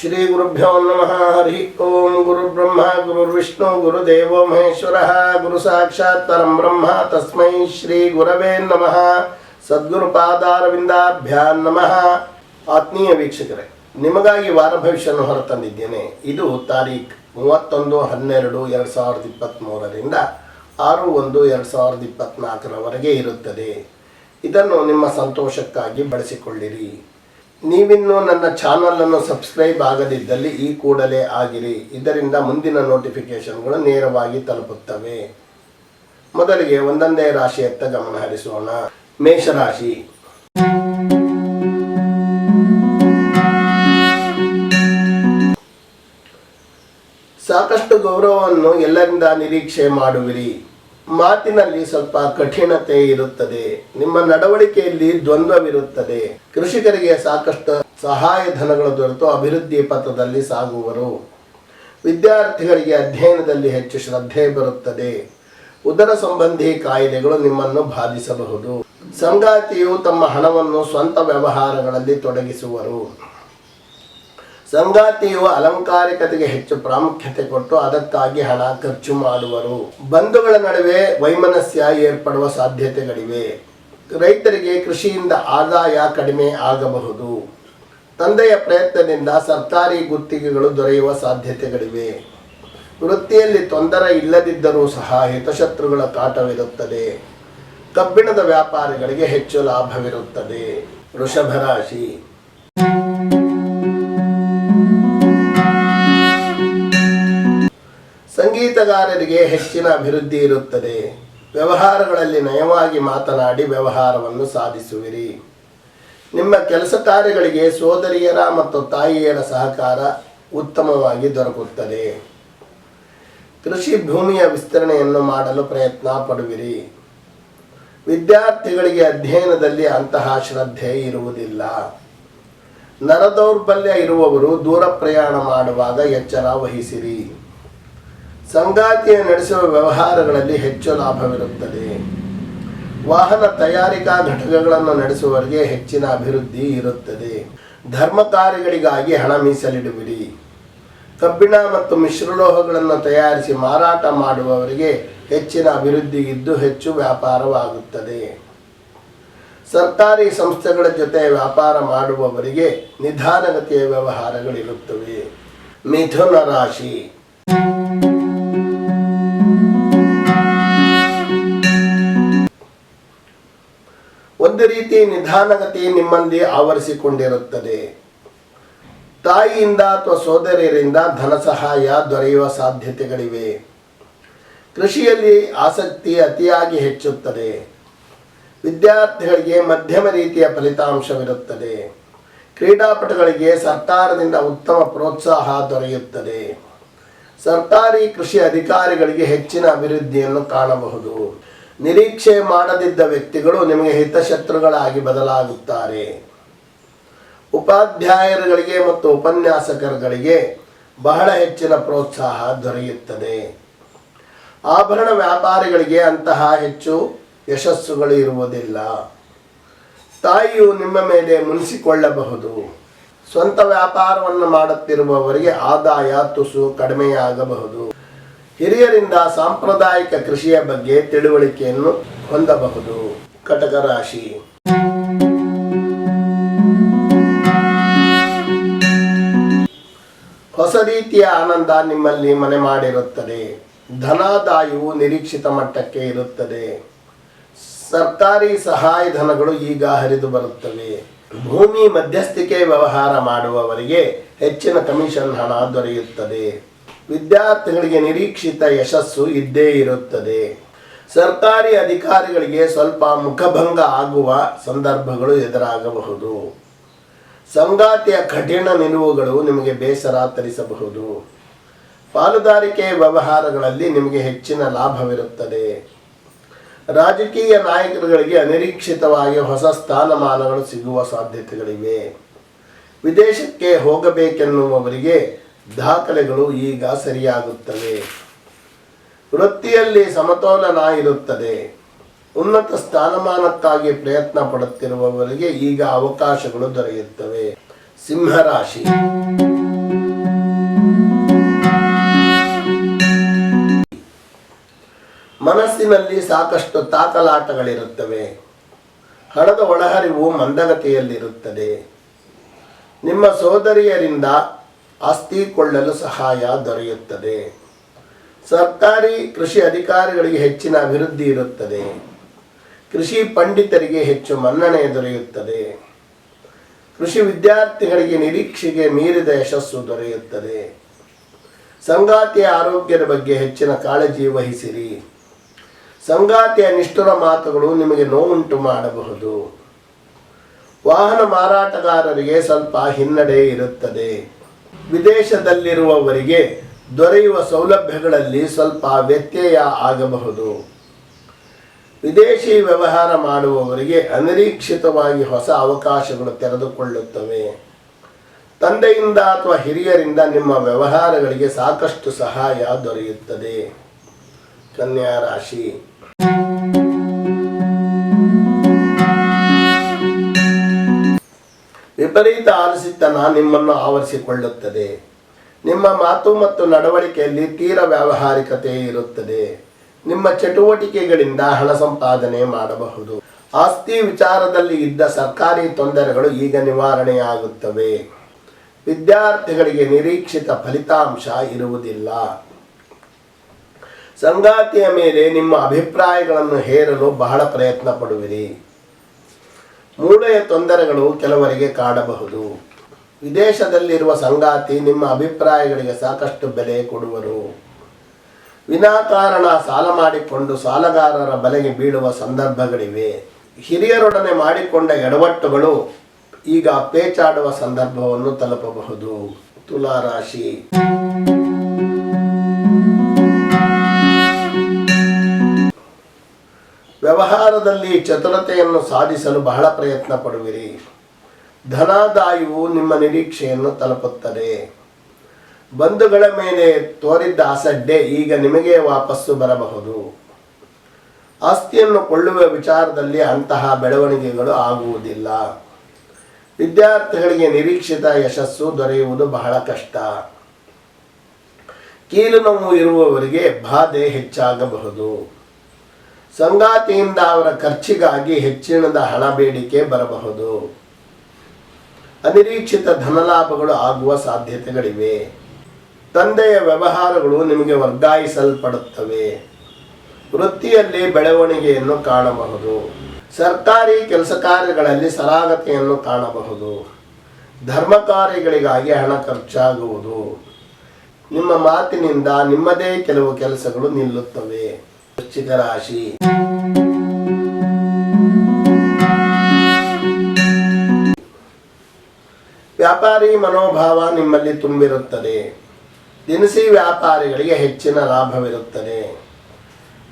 ಶ್ರೀ ಗುರುಭ್ಯೋ ನಮಃ ಹರಿ ಓಂ ಗುರು ಗುರುಬ್ರಹ್ಮ ಗುರುರ್ವಿಷ್ಣು ಗುರುದೇವೋ ಮಹೇಶ್ವರ ಗುರು ಸಾಕ್ಷಾತ್ ಪರಂ ಬ್ರಹ್ಮ ತಸ್ಮೈ ಶ್ರೀ ಗುರವೇ ನಮಃ ಸದ್ಗುರು ಪಾದಾರವಿಂದಾಭ್ಯಾ ನಮಃ. ಆತ್ಮೀಯ ವೀಕ್ಷಕರೇ, ನಿಮಗಾಗಿ ವಾರ ಭವಿಷ್ಯವನ್ನು ಹೊರತಂದಿದ್ದೇನೆ. ಇದು ತಾರೀಖ್ ಮೂವತ್ತೊಂದು ಹನ್ನೆರಡು ಎರಡು ಸಾವಿರದ ಇಪ್ಪತ್ತ್ಮೂರರಿಂದ ಆರು ಒಂದು ಎರಡು ಸಾವಿರದ ಇಪ್ಪತ್ತ್ನಾಲ್ಕರವರೆಗೆ ಇರುತ್ತದೆ. ಇದನ್ನು ನಿಮ್ಮ ಸಂತೋಷಕ್ಕಾಗಿ ಬಳಸಿಕೊಳ್ಳಿರಿ. ನೀವಿನ್ನೂ ನನ್ನ ಚಾನಲನ್ನು ಸಬ್ಸ್ಕ್ರೈಬ್ ಆಗದಿದ್ದಲ್ಲಿ ಈ ಕೂಡಲೇ ಆಗಿರಿ. ಇದರಿಂದ ಮುಂದಿನ ನೋಟಿಫಿಕೇಶನ್ಗಳು ನೇರವಾಗಿ ತಲುಪುತ್ತವೆ. ಮೊದಲಿಗೆ ಒಂದೊಂದೇ ರಾಶಿಯತ್ತ ಗಮನ ಹರಿಸೋಣ. ಮೇಷರಾಶಿ. ಸಾಕಷ್ಟು ಗೌರವವನ್ನು ಎಲ್ಲರಿಂದ ನಿರೀಕ್ಷೆ ಮಾಡುವಿರಿ. ಮಾತಿನಲ್ಲಿ ಸ್ವಲ್ಪ ಕಠಿಣತೆ ಇರುತ್ತದೆ. ನಿಮ್ಮ ನಡವಳಿಕೆಯಲ್ಲಿ ದ್ವಂದ್ವವಿರುತ್ತದೆ. ಕೃಷಿಕರಿಗೆ ಸಾಕಷ್ಟು ಸಹಾಯ ಧನಗಳು ದೊರೆತು ಅಭಿವೃದ್ಧಿ ಪಥದಲ್ಲಿ ಸಾಗುವರು. ವಿದ್ಯಾರ್ಥಿಗಳಿಗೆ ಅಧ್ಯಯನದಲ್ಲಿ ಹೆಚ್ಚು ಶ್ರದ್ಧೆ ಬರುತ್ತದೆ. ಉದರ ಸಂಬಂಧಿ ಕಾಯಿಲೆಗಳು ನಿಮ್ಮನ್ನು ಬಾಧಿಸಬಹುದು. ಸಂಗಾತಿಯು ತಮ್ಮ ಹಣವನ್ನು ಸ್ವಂತ ವ್ಯವಹಾರಗಳಲ್ಲಿ ತೊಡಗಿಸುವರು. ಸಂಗಾತಿಯು ಅಲಂಕಾರಿಕತೆಗೆ ಹೆಚ್ಚು ಪ್ರಾಮುಖ್ಯತೆ ಕೊಟ್ಟು ಅದಕ್ಕಾಗಿ ಹಣ ಖರ್ಚು ಮಾಡುವರು. ಬಂಧುಗಳ ನಡುವೆ ವೈಮನಸ್ಯ ಏರ್ಪಡುವ ಸಾಧ್ಯತೆಗಳಿವೆ. ರೈತರಿಗೆ ಕೃಷಿಯಿಂದ ಆದಾಯ ಕಡಿಮೆ ಆಗಬಹುದು. ತಂದೆಯ ಪ್ರಯತ್ನದಿಂದ ಸರ್ಕಾರಿ ಗುತ್ತಿಗೆಗಳು ದೊರೆಯುವ ಸಾಧ್ಯತೆಗಳಿವೆ. ವೃತ್ತಿಯಲ್ಲಿ ತೊಂದರೆ ಇಲ್ಲದಿದ್ದರೂ ಸಹ ಹಿತಶತ್ರುಗಳ ಕಾಟವಿರುತ್ತದೆ. ಕಬ್ಬಿಣದ ವ್ಯಾಪಾರಿಗಳಿಗೆ ಹೆಚ್ಚು ಲಾಭವಿರುತ್ತದೆ. ವೃಷಭ ರಾಶಿ ಸಂಗೀತಗಾರರಿಗೆ ಹೆಚ್ಚಿನ ಅಭಿವೃದ್ಧಿ ಇರುತ್ತದೆ. ವ್ಯವಹಾರಗಳಲ್ಲಿ ನಯವಾಗಿ ಮಾತನಾಡಿ ವ್ಯವಹಾರವನ್ನು ಸಾಧಿಸುವಿರಿ. ನಿಮ್ಮ ಕೆಲಸ ಕಾರ್ಯಗಳಿಗೆ ಸೋದರಿಯರ ಮತ್ತು ತಾಯಿಯರ ಸಹಕಾರ ಉತ್ತಮವಾಗಿ ದೊರಕುತ್ತದೆ. ಕೃಷಿ ಭೂಮಿಯ ವಿಸ್ತರಣೆಯನ್ನು ಮಾಡಲು ಪ್ರಯತ್ನ ಪಡುವಿರಿ. ವಿದ್ಯಾರ್ಥಿಗಳಿಗೆ ಅಧ್ಯಯನದಲ್ಲಿ ಅಂತಹ ಶ್ರದ್ಧೆ ಇರುವುದಿಲ್ಲ. ನರದೌರ್ಬಲ್ಯ ಇರುವವರು ದೂರ ಪ್ರಯಾಣ ಮಾಡುವಾಗ ಎಚ್ಚರ ವಹಿಸಿರಿ. ಸಂಗಾತಿಯ ನಡೆಸುವ ವ್ಯವಹಾರಗಳಲ್ಲಿ ಹೆಚ್ಚು ಲಾಭವಿರುತ್ತದೆ. ವಾಹನ ತಯಾರಿಕಾ ಘಟಕಗಳನ್ನು ನಡೆಸುವವರಿಗೆ ಹೆಚ್ಚಿನ ಅಭಿವೃದ್ಧಿ ಇರುತ್ತದೆ. ಧರ್ಮ ಕಾರ್ಯಗಳಿಗಾಗಿ ಹಣ ಮೀಸಲಿಡುವಿರಿ. ಕಬ್ಬಿಣ ಮತ್ತು ಮಿಶ್ರಲೋಹಗಳನ್ನು ತಯಾರಿಸಿ ಮಾರಾಟ ಮಾಡುವವರಿಗೆ ಹೆಚ್ಚಿನ ಅಭಿವೃದ್ಧಿ ಇದ್ದು ಹೆಚ್ಚು ವ್ಯಾಪಾರವಾಗುತ್ತದೆ. ಸರ್ಕಾರಿ ಸಂಸ್ಥೆಗಳ ಜೊತೆ ವ್ಯಾಪಾರ ಮಾಡುವವರಿಗೆ ನಿಧಾನಗತಿಯ ವ್ಯವಹಾರಗಳಿರುತ್ತವೆ. ಮಿಥುನ ರಾಶಿ. ಒಂದು ರೀತಿ ನಿಧಾನಗತಿ ನಿಮ್ಮಲ್ಲಿ ಆವರಿಸಿಕೊಂಡಿರುತ್ತದೆ. ತಾಯಿಯಿಂದ ಅಥವಾ ಸೋದರಿಯರಿಂದ ಧನ ಸಹಾಯ ದೊರೆಯುವ ಸಾಧ್ಯತೆಗಳಿವೆ. ಕೃಷಿಯಲ್ಲಿ ಆಸಕ್ತಿ ಅತಿಯಾಗಿ ಹೆಚ್ಚುತ್ತದೆ. ವಿದ್ಯಾರ್ಥಿಗಳಿಗೆ ಮಧ್ಯಮ ರೀತಿಯ ಫಲಿತಾಂಶವಿರುತ್ತದೆ. ಕ್ರೀಡಾಪಟುಗಳಿಗೆ ಸರ್ಕಾರದಿಂದ ಉತ್ತಮ ಪ್ರೋತ್ಸಾಹ ದೊರೆಯುತ್ತದೆ. ಸರ್ಕಾರಿ ಕೃಷಿ ಅಧಿಕಾರಿಗಳಿಗೆ ಹೆಚ್ಚಿನ ಅಭಿವೃದ್ಧಿಯನ್ನು ಕಾಣಬಹುದು. ನಿರೀಕ್ಷೆ ಮಾಡದಿದ್ದ ವ್ಯಕ್ತಿಗಳು ನಿಮಗೆ ಹಿತಶತ್ರುಗಳಾಗಿ ಬದಲಾಗುತ್ತಾರೆ. ಉಪಾಧ್ಯಾಯರುಗಳಿಗೆ ಮತ್ತು ಉಪನ್ಯಾಸಕರುಗಳಿಗೆ ಬಹಳ ಹೆಚ್ಚಿನ ಪ್ರೋತ್ಸಾಹ ದೊರೆಯುತ್ತದೆ. ಆಭರಣ ವ್ಯಾಪಾರಿಗಳಿಗೆ ಅಂತಹ ಹೆಚ್ಚು ಯಶಸ್ಸುಗಳು ಇರುವುದಿಲ್ಲ. ತಾಯಿಯು ನಿಮ್ಮ ಮೇಲೆ ಮುನಿಸಿಕೊಳ್ಳಬಹುದು. ಸ್ವಂತ ವ್ಯಾಪಾರವನ್ನು ಮಾಡುತ್ತಿರುವವರಿಗೆ ಆದಾಯ ತುಸು ಕಡಿಮೆಯಾಗಬಹುದು. ಹಿರಿಯರಿಂದ ಸಾಂಪ್ರದಾಯಿಕ ಕೃಷಿಯ ಬಗ್ಗೆ ತಿಳುವಳಿಕೆಯನ್ನು ಹೊಂದಬಹುದು. ಕಟಕ ರಾಶಿ. ಹೊಸ ರೀತಿಯ ಆನಂದ ನಿಮ್ಮಲ್ಲಿ ಮನೆ ಮಾಡಿರುತ್ತದೆ. ಧನಾದಾಯವು ನಿರೀಕ್ಷಿತ ಮಟ್ಟಕ್ಕೆ ಇರುತ್ತದೆ. ಸರ್ಕಾರಿ ಸಹಾಯಧನಗಳು ಈಗ ಹರಿದು ಬರುತ್ತವೆ. ಭೂಮಿ ಮಧ್ಯಸ್ಥಿಕೆ ವ್ಯವಹಾರ ಮಾಡುವವರಿಗೆ ಹೆಚ್ಚಿನ ಕಮಿಷನ್ ಹಣ ದೊರೆಯುತ್ತದೆ. ವಿದ್ಯಾರ್ಥಿಗಳಿಗೆ ನಿರೀಕ್ಷಿತ ಯಶಸ್ಸು ಇದ್ದೇ ಇರುತ್ತದೆ. ಸರ್ಕಾರಿ ಅಧಿಕಾರಿಗಳಿಗೆ ಸ್ವಲ್ಪ ಮುಖಭಂಗ ಆಗುವ ಸಂದರ್ಭಗಳು ಎದುರಾಗಬಹುದು. ಸಂಗಾತಿಯ ಕಠಿಣ ನಿಲುವುಗಳು ನಿಮಗೆ ಬೇಸರ ತರಿಸಬಹುದು. ಪಾಲುದಾರಿಕೆ ವ್ಯವಹಾರಗಳಲ್ಲಿ ನಿಮಗೆ ಹೆಚ್ಚಿನ ಲಾಭವಿರುತ್ತದೆ. ರಾಜಕೀಯ ನಾಯಕರುಗಳಿಗೆ ಅನಿರೀಕ್ಷಿತವಾಗಿ ಹೊಸ ಸ್ಥಾನಮಾನಗಳು ಸಿಗುವ ಸಾಧ್ಯತೆಗಳಿವೆ. ವಿದೇಶಕ್ಕೆ ಹೋಗಬೇಕೆನ್ನುವವರಿಗೆ ದಾಖಲೆಗಳು ಈಗ ಸರಿಯಾಗುತ್ತವೆ. ವೃತ್ತಿಯಲ್ಲಿ ಸಮತೋಲನ ಇರುತ್ತದೆ. ಉನ್ನತ ಸ್ಥಾನಮಾನಕ್ಕಾಗಿ ಪ್ರಯತ್ನ ಪಡುತ್ತಿರುವವರಿಗೆ ಈಗ ಅವಕಾಶಗಳು ದೊರೆಯುತ್ತವೆ. ಸಿಂಹರಾಶಿ. ಮನಸ್ಸಿನಲ್ಲಿ ಸಾಕಷ್ಟು ತಾಕಲಾಟಗಳಿರುತ್ತವೆ. ಹಣದ ಒಳಹರಿವು ಮಂದಗತಿಯಲ್ಲಿರುತ್ತದೆ ನಿಮ್ಮ ಸೋದರಿಯರಿಂದ ಆಸ್ತಿ ಕೊಳ್ಳಲು ಸಹಾಯ ದೊರೆಯುತ್ತದೆ. ಸರ್ಕಾರಿ ಕೃಷಿ ಅಧಿಕಾರಿಗಳಿಗೆ ಹೆಚ್ಚಿನ ಅಭಿವೃದ್ಧಿ ಇರುತ್ತದೆ. ಕೃಷಿ ಪಂಡಿತರಿಗೆ ಹೆಚ್ಚು ಮನ್ನಣೆ ದೊರೆಯುತ್ತದೆ. ಕೃಷಿ ವಿದ್ಯಾರ್ಥಿಗಳಿಗೆ ನಿರೀಕ್ಷೆಗೆ ಮೀರಿದ ಯಶಸ್ಸು ದೊರೆಯುತ್ತದೆ. ಸಂಗಾತಿಯ ಆರೋಗ್ಯದ ಬಗ್ಗೆ ಹೆಚ್ಚಿನ ಕಾಳಜಿ ವಹಿಸಿರಿ. ಸಂಗಾತಿಯ ನಿಷ್ಠುರ ಮಾತುಗಳು ನಿಮಗೆ ನೋವುಂಟು ಮಾಡಬಹುದು. ವಾಹನ ಮಾರಾಟಗಾರರಿಗೆ ಸ್ವಲ್ಪ ಹಿನ್ನಡೆ ಇರುತ್ತದೆ. ವಿದೇಶದಲ್ಲಿರುವವರಿಗೆ ದೊರೆಯುವ ಸೌಲಭ್ಯಗಳಲ್ಲಿ ಸ್ವಲ್ಪ ವ್ಯತ್ಯಯ ಆಗಬಹುದು. ವಿದೇಶಿ ವ್ಯವಹಾರ ಮಾಡುವವರಿಗೆ ಅನಿರೀಕ್ಷಿತವಾಗಿ ಹೊಸ ಅವಕಾಶಗಳು ತೆರೆದುಕೊಳ್ಳುತ್ತವೆ. ತಂದೆಯಿಂದ ಅಥವಾ ಹಿರಿಯರಿಂದ ನಿಮ್ಮ ವ್ಯವಹಾರಗಳಿಗೆ ಸಾಕಷ್ಟು ಸಹಾಯ ದೊರೆಯುತ್ತದೆ. ಕನ್ಯಾ ರಾಶಿ. ವಿಪರೀತ ಆಲಸಿತನ ನಿಮ್ಮನ್ನು ಆವರಿಸಿಕೊಳ್ಳುತ್ತದೆ. ನಿಮ್ಮ ಮಾತು ಮತ್ತು ನಡವಳಿಕೆಯಲ್ಲಿ ತೀರ ವ್ಯಾವಹಾರಿಕತೆ ಇರುತ್ತದೆ. ನಿಮ್ಮ ಚಟುವಟಿಕೆಗಳಿಂದ ಹಣ ಸಂಪಾದನೆ ಮಾಡಬಹುದು. ಆಸ್ತಿ ವಿಚಾರದಲ್ಲಿ ಇದ್ದ ಸರ್ಕಾರಿ ತೊಂದರೆಗಳು ಈಗ ನಿವಾರಣೆಯಾಗುತ್ತವೆ. ವಿದ್ಯಾರ್ಥಿಗಳಿಗೆ ನಿರೀಕ್ಷಿತ ಫಲಿತಾಂಶ ಇರುವುದಿಲ್ಲ. ಸಂಗಾತಿಯ ಮೇಲೆ ನಿಮ್ಮ ಅಭಿಪ್ರಾಯಗಳನ್ನು ಹೇರಲು ಬಹಳ ಪ್ರಯತ್ನ ಪಡುವಿರಿ ಮೂಳೆಯ ತೊಂದರೆಗಳು ಕೆಲವರಿಗೆ ಕಾಡಬಹುದು. ವಿದೇಶದಲ್ಲಿರುವ ಸಂಗಾತಿ ನಿಮ್ಮ ಅಭಿಪ್ರಾಯಗಳಿಗೆ ಸಾಕಷ್ಟು ಬೆಲೆ ಕೊಡುವರು. ವಿನಾಕಾರಣ ಸಾಲ ಮಾಡಿಕೊಂಡು ಸಾಲಗಾರರ ಬಲೆಗೆ ಬೀಳುವ ಸಂದರ್ಭಗಳಿವೆ. ಹಿರಿಯರೊಡನೆ ಮಾಡಿಕೊಂಡ ಎಡವಟ್ಟುಗಳು ಈಗ ಪೇಚಾಡುವ ಸಂದರ್ಭವನ್ನು ತಲುಪಬಹುದು. ತುಲಾರಾಶಿ. ವ್ಯವಹಾರದಲ್ಲಿ ಚತುರತೆಯನ್ನು ಸಾಧಿಸಲು ಬಹಳ ಪ್ರಯತ್ನ ಪಡುವಿರಿ. ಧನಾದಾಯವು ನಿಮ್ಮ ನಿರೀಕ್ಷೆಯನ್ನು ತಲುಪುತ್ತದೆ. ಬಂಧುಗಳ ಮೇಲೆ ತೋರಿದ್ದ ಅಸಡ್ಡೆ ಈಗ ನಿಮಗೆ ವಾಪಸ್ಸು ಬರಬಹುದು. ಆಸ್ತಿಯನ್ನು ಕೊಳ್ಳುವ ವಿಚಾರದಲ್ಲಿ ಅಂತಹ ಬೆಳವಣಿಗೆಗಳು ಆಗುವುದಿಲ್ಲ. ವಿದ್ಯಾರ್ಥಿಗಳಿಗೆ ನಿರೀಕ್ಷಿತ ಯಶಸ್ಸು ದೊರೆಯುವುದು ಬಹಳ ಕಷ್ಟ. ಕೀಲು ನೋವು ಇರುವವರಿಗೆ ಬಾಧೆ ಹೆಚ್ಚಾಗಬಹುದು. ಸಂಗಾತಿಯಿಂದ ಅವರ ಖರ್ಚಿಗಾಗಿ ಹೆಚ್ಚಿನದ ಹಣ ಬೇಡಿಕೆ ಬರಬಹುದು. ಅನಿರೀಕ್ಷಿತ ಧನಲಾಭಗಳು ಆಗುವ ಸಾಧ್ಯತೆಗಳಿವೆ. ತಂದೆಯ ವ್ಯವಹಾರಗಳು ನಿಮಗೆ ವರ್ಗಾಯಿಸಲ್ಪಡುತ್ತವೆ. ವೃತ್ತಿಯಲ್ಲಿ ಬೆಳವಣಿಗೆಯನ್ನು ಕಾಣಬಹುದು. ಸರ್ಕಾರಿ ಕೆಲಸ ಕಾರ್ಯಗಳಲ್ಲಿ ಸರಾಗತೆಯನ್ನು ಕಾಣಬಹುದು. ಧರ್ಮ ಕಾರ್ಯಗಳಿಗಾಗಿ ಹಣ ಖರ್ಚಾಗುವುದು. ನಿಮ್ಮ ಮಾತಿನಿಂದ ನಿಮ್ಮದೇ ಕೆಲವು ಕೆಲಸಗಳು ನಿಲ್ಲುತ್ತವೆ. ವೃಶ್ಚಿಕ ರಾಶಿ. ವ್ಯಾಪಾರಿ ಮನೋಭಾವ ನಿಮ್ಮಲ್ಲಿ ತುಂಬಿರುತ್ತದೆ. ದಿನಸಿ ವ್ಯಾಪಾರಿಗಳಿಗೆ ಹೆಚ್ಚಿನ ಲಾಭವಿರುತ್ತದೆ.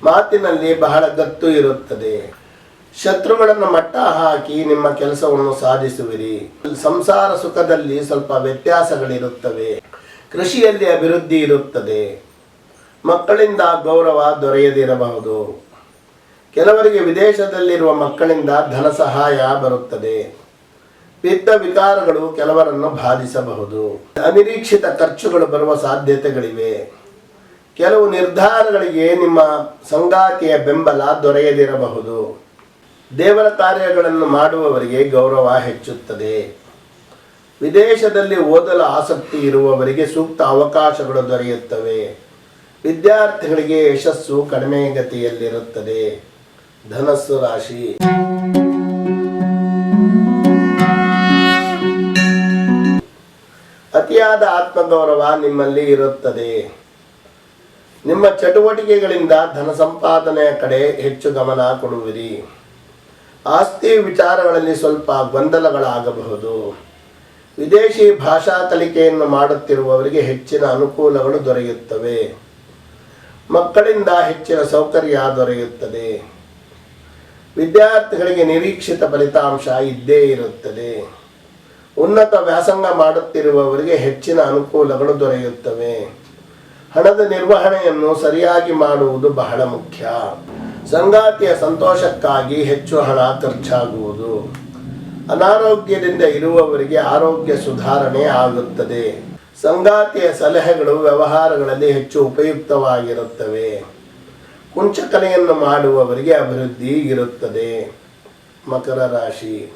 ಮಾತಿನಲ್ಲಿ ಬಹಳ ಗತ್ತು ಇರುತ್ತದೆ. ಶತ್ರುಗಳನ್ನು ಮಟ್ಟ ಹಾಕಿ ನಿಮ್ಮ ಕೆಲಸವನ್ನು ಸಾಧಿಸುವಿರಿ. ಸಂಸಾರ ಸುಖದಲ್ಲಿ ಸ್ವಲ್ಪ ವ್ಯತ್ಯಾಸಗಳಿರುತ್ತವೆ. ಕೃಷಿಯಲ್ಲಿ ಅಭಿವೃದ್ಧಿ ಇರುತ್ತದೆ. ಮಕ್ಕಳಿಂದ ಗೌರವ ದೊರೆಯದಿರಬಹುದು. ಕೆಲವರಿಗೆ ವಿದೇಶದಲ್ಲಿರುವ ಮಕ್ಕಳಿಂದ ಧನ ಸಹಾಯ ಬರುತ್ತದೆ. ಪಿತ್ತ ವಿಕಾರಗಳು ಕೆಲವರನ್ನು ಬಾಧಿಸಬಹುದು. ಅನಿರೀಕ್ಷಿತ ಖರ್ಚುಗಳು ಬರುವ ಸಾಧ್ಯತೆಗಳಿವೆ. ಕೆಲವು ನಿರ್ಧಾರಗಳಿಗೆ ನಿಮ್ಮ ಸಂಗಾತಿಯ ಬೆಂಬಲ ದೊರೆಯದಿರಬಹುದು. ದೇವರ ಕಾರ್ಯಗಳನ್ನು ಮಾಡುವವರಿಗೆ ಗೌರವ ಹೆಚ್ಚುತ್ತದೆ. ವಿದೇಶದಲ್ಲಿ ಓದಲು ಆಸಕ್ತಿ ಇರುವವರಿಗೆ ಸೂಕ್ತ ಅವಕಾಶಗಳು ದೊರೆಯುತ್ತವೆ. ವಿದ್ಯಾರ್ಥಿಗಳಿಗೆ ಯಶಸ್ಸು ಕಡಿಮೆ ಗತಿಯಲ್ಲಿರುತ್ತದೆ. ಧನಸ್ಸು ರಾಶಿ. ಅತಿಯಾದ ಆತ್ಮಗೌರವ ನಿಮ್ಮಲ್ಲಿ ಇರುತ್ತದೆ. ನಿಮ್ಮ ಚಟುವಟಿಕೆಗಳಿಂದ ಧನ ಸಂಪಾದನೆಯ ಕಡೆ ಹೆಚ್ಚು ಗಮನ ಕೊಡುವಿರಿ. ಆಸ್ತಿ ವಿಚಾರಗಳಲ್ಲಿ ಸ್ವಲ್ಪ ಗೊಂದಲಗಳಾಗಬಹುದು. ವಿದೇಶಿ ಭಾಷಾ ಕಲಿಕೆಯನ್ನು ಮಾಡುತ್ತಿರುವವರಿಗೆ ಹೆಚ್ಚಿನ ಅನುಕೂಲಗಳು ದೊರೆಯುತ್ತವೆ. ಮಕ್ಕಳಿಂದ ಹೆಚ್ಚಿನ ಸೌಕರ್ಯ ದೊರೆಯುತ್ತದೆ. ವಿದ್ಯಾರ್ಥಿಗಳಿಗೆ ನಿರೀಕ್ಷಿತ ಫಲಿತಾಂಶ ಇದ್ದೇ ಇರುತ್ತದೆ. ಉನ್ನತ ವ್ಯಾಸಂಗ ಮಾಡುತ್ತಿರುವವರಿಗೆ ಹೆಚ್ಚಿನ ಅನುಕೂಲಗಳು ದೊರೆಯುತ್ತವೆ. ಹಣದ ನಿರ್ವಹಣೆಯನ್ನು ಸರಿಯಾಗಿ ಮಾಡುವುದು ಬಹಳ ಮುಖ್ಯ. ಸಂಗಾತಿಯ ಸಂತೋಷಕ್ಕಾಗಿ ಹೆಚ್ಚು ಹಣ ಖರ್ಚಾಗುವುದು. ಅನಾರೋಗ್ಯದಿಂದ ಇರುವವರಿಗೆ ಆರೋಗ್ಯ ಸುಧಾರಣೆ ಆಗುತ್ತದೆ. ಸಂಗಾತಿಯ ಸಲಹೆಗಳು ವ್ಯವಹಾರಗಳಲ್ಲಿ ಹೆಚ್ಚು ಉಪಯುಕ್ತವಾಗಿರುತ್ತವೆ. ಕುಂಚಕಲೆಯನ್ನು ಮಾಡುವವರಿಗೆ ಅಭಿವೃದ್ಧಿ ಇರುತ್ತದೆ. ಮಕರ ರಾಶಿ.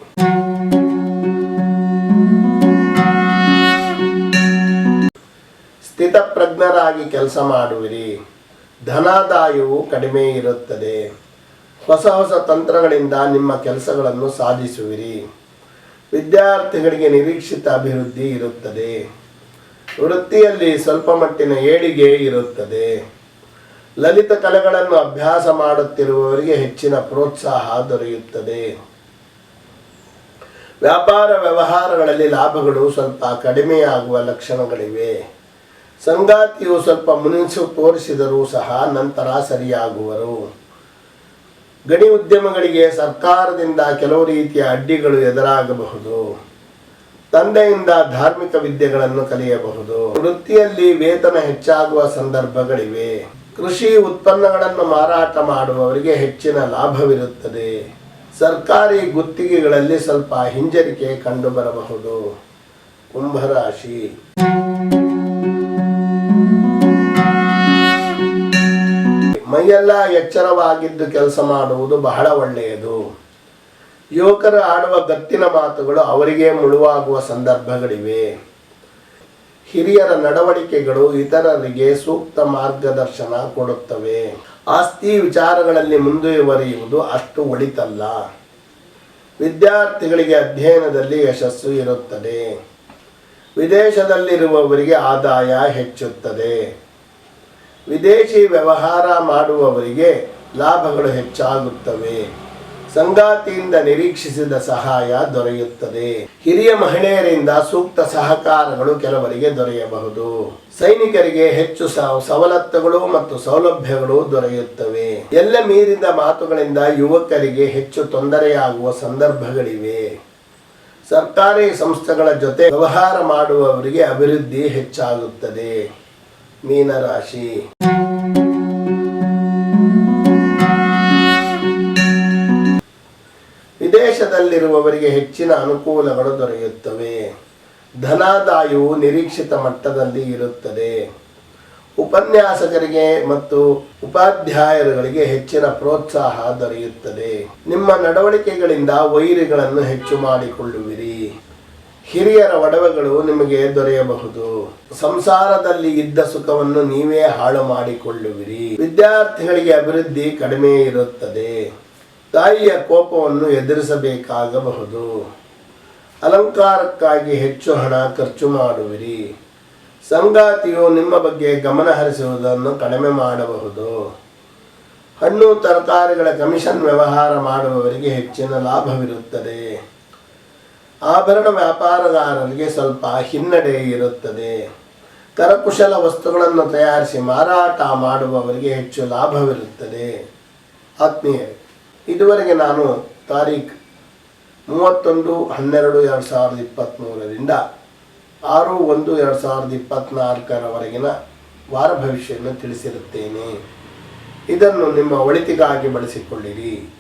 ಸ್ಥಿತಪ್ರಜ್ಞರಾಗಿ ಕೆಲಸ ಮಾಡುವಿರಿ. ಧನಾದಾಯವು ಕಡಿಮೆ ಇರುತ್ತದೆ. ಹೊಸ ಹೊಸ ತಂತ್ರಗಳಿಂದ ನಿಮ್ಮ ಕೆಲಸಗಳನ್ನು ಸಾಧಿಸುವಿರಿ. ವಿದ್ಯಾರ್ಥಿಗಳಿಗೆ ನಿರೀಕ್ಷಿತ ಅಭಿವೃದ್ಧಿ ಇರುತ್ತದೆ. ವೃತ್ತಿಯಲ್ಲಿ ಸ್ವಲ್ಪ ಮಟ್ಟಿನ ಏಳಿಗೆ ಇರುತ್ತದೆ. ಲಲಿತ ಕಲೆಗಳನ್ನು ಅಭ್ಯಾಸ ಮಾಡುತ್ತಿರುವವರಿಗೆ ಹೆಚ್ಚಿನ ಪ್ರೋತ್ಸಾಹ ದೊರೆಯುತ್ತದೆ. ವ್ಯಾಪಾರ ವ್ಯವಹಾರಗಳಲ್ಲಿ ಲಾಭಗಳು ಸ್ವಲ್ಪ ಕಡಿಮೆಯಾಗುವ ಲಕ್ಷಣಗಳಿವೆ. ಸಂಗಾತಿಯು ಸ್ವಲ್ಪ ಮುನಿಸು ತೋರಿಸಿದರೂ ಸಹ ನಂತರ ಸರಿಯಾಗುವರು. ಗಣಿ ಉದ್ಯಮಗಳಿಗೆ ಸರ್ಕಾರದಿಂದ ಕೆಲವು ರೀತಿಯ ಅಡ್ಡಿಗಳು ಎದುರಾಗಬಹುದು. ತಂದೆಯಿಂದ ಧಾರ್ಮಿಕ ವಿದ್ಯೆಗಳನ್ನು ಕಲಿಯಬಹುದು. ವೃತ್ತಿಯಲ್ಲಿ ವೇತನ ಹೆಚ್ಚಾಗುವ ಸಂದರ್ಭಗಳಿವೆ. ಕೃಷಿ ಉತ್ಪನ್ನಗಳನ್ನು ಮಾರಾಟ ಮಾಡುವವರಿಗೆ ಹೆಚ್ಚಿನ ಲಾಭವಿರುತ್ತದೆ. ಸರ್ಕಾರಿ ಗುತ್ತಿಗೆಗಳಲ್ಲಿ ಸ್ವಲ್ಪ ಹಿಂಜರಿಕೆ ಕಂಡುಬರಬಹುದು. ಕುಂಭರಾಶಿ. ಮೈಯೆಲ್ಲ ಎಚ್ಚರವಾಗಿದ್ದು ಕೆಲಸ ಮಾಡುವುದು ಬಹಳ ಒಳ್ಳೆಯದು. ಯುವಕರು ಆಡುವ ಗತ್ತಿನ ಮಾತುಗಳು ಅವರಿಗೆ ಮುಳುವಾಗುವ ಸಂದರ್ಭಗಳಿವೆ. ಹಿರಿಯರ ನಡವಳಿಕೆಗಳು ಇತರರಿಗೆ ಸೂಕ್ತ ಮಾರ್ಗದರ್ಶನ ಕೊಡುತ್ತವೆ. ಆಸ್ತಿ ವಿಚಾರಗಳಲ್ಲಿ ಮುಂದುವರಿಯುವುದು ಅಷ್ಟು ಒಳಿತಲ್ಲ. ವಿದ್ಯಾರ್ಥಿಗಳಿಗೆ ಅಧ್ಯಯನದಲ್ಲಿ ಯಶಸ್ಸು ಇರುತ್ತದೆ. ವಿದೇಶದಲ್ಲಿರುವವರಿಗೆ ಆದಾಯ ಹೆಚ್ಚುತ್ತದೆ. ವಿದೇಶಿ ವ್ಯವಹಾರ ಮಾಡುವವರಿಗೆ ಲಾಭಗಳು ಹೆಚ್ಚಾಗುತ್ತವೆ. ಸಂಗಾತಿಯಿಂದ ನಿರೀಕ್ಷಿಸಿದ ಸಹಾಯ ದೊರೆಯುತ್ತದೆ. ಹಿರಿಯ ಮಹಿಳೆಯರಿಂದ ಸೂಕ್ತ ಸಹಕಾರಗಳು ಕೆಲವರಿಗೆ ದೊರೆಯಬಹುದು. ಸೈನಿಕರಿಗೆ ಹೆಚ್ಚು ಸವಲತ್ತುಗಳು ಮತ್ತು ಸೌಲಭ್ಯಗಳು ದೊರೆಯುತ್ತವೆ. ಎಲ್ಲ ಮೀರಿದ ಮಾತುಗಳಿಂದ ಯುವಕರಿಗೆ ಹೆಚ್ಚು ತೊಂದರೆಯಾಗುವ ಸಂದರ್ಭಗಳಿವೆ. ಸರ್ಕಾರಿ ಸಂಸ್ಥೆಗಳ ಜೊತೆ ವ್ಯವಹಾರ ಮಾಡುವವರಿಗೆ ಅಭಿವೃದ್ಧಿ ಹೆಚ್ಚಾಗುತ್ತದೆ. ಮೀನರಾಶಿ. ವಿದೇಶದಲ್ಲಿರುವವರಿಗೆ ಹೆಚ್ಚಿನ ಅನುಕೂಲಗಳು ದೊರೆಯುತ್ತವೆ. ಧನಾದಾಯವು ನಿರೀಕ್ಷಿತ ಮಟ್ಟದಲ್ಲಿ ಇರುತ್ತದೆ. ಉಪನ್ಯಾಸಕರಿಗೆ ಮತ್ತು ಉಪಾಧ್ಯಾಯರುಗಳಿಗೆ ಹೆಚ್ಚಿನ ಪ್ರೋತ್ಸಾಹ ದೊರೆಯುತ್ತದೆ. ನಿಮ್ಮ ನಡವಳಿಕೆಗಳಿಂದ ವೈರಿಗಳನ್ನು ಹೆಚ್ಚು ಮಾಡಿಕೊಳ್ಳುವಿರಿ. ಹಿರಿಯರ ಒಡವೆಗಳು ನಿಮಗೆ ದೊರೆಯಬಹುದು. ಸಂಸಾರದಲ್ಲಿ ಇದ್ದ ಸುಖವನ್ನು ನೀವೇ ಹಾಳು ಮಾಡಿಕೊಳ್ಳುವಿರಿ ವಿದ್ಯಾರ್ಥಿಗಳಿಗೆ ಅಭಿವೃದ್ಧಿ ಕಡಿಮೆ ಇರುತ್ತದೆ. ತಾಯಿಯ ಕೋಪವನ್ನು ಎದುರಿಸಬೇಕಾಗಬಹುದು. ಅಲಂಕಾರಕ್ಕಾಗಿ ಹೆಚ್ಚು ಹಣ ಖರ್ಚು ಮಾಡುವಿರಿ. ಸಂಗಾತಿಯು ನಿಮ್ಮ ಬಗ್ಗೆ ಗಮನ ಹರಿಸುವುದನ್ನು ಕಡಿಮೆ ಮಾಡಬಹುದು. ಹಣ್ಣು ತರಕಾರಿಗಳ ಕಮಿಷನ್ ವ್ಯವಹಾರ ಮಾಡುವವರಿಗೆ ಹೆಚ್ಚಿನ ಲಾಭವಿರುತ್ತದೆ. ಆಭರಣ ವ್ಯಾಪಾರದಾರರಿಗೆ ಸ್ವಲ್ಪ ಹಿನ್ನಡೆ ಇರುತ್ತದೆ. ಕರಕುಶಲ ವಸ್ತುಗಳನ್ನು ತಯಾರಿಸಿ ಮಾರಾಟ ಮಾಡುವವರಿಗೆ ಹೆಚ್ಚು ಲಾಭವಿರುತ್ತದೆ. ಆತ್ಮೀಯರೇ ಇದುವರೆಗೆ ನಾನು ತಾರೀಖ್ ಮೂವತ್ತೊಂದು ಹನ್ನೆರಡು ಎರಡು ಸಾವಿರದ ಇಪ್ಪತ್ತ್ಮೂರರಿಂದ ಆರು ಒಂದು ಎರಡು ಸಾವಿರದ ಇಪ್ಪತ್ತ್ನಾಲ್ಕರವರೆಗಿನ ವಾರ ಭವಿಷ್ಯವನ್ನು ತಿಳಿಸಿರುತ್ತೇನೆ. ಇದನ್ನು ನಿಮ್ಮ ಒಳಿತಿಗಾಗಿ ಬಳಸಿಕೊಳ್ಳಿರಿ.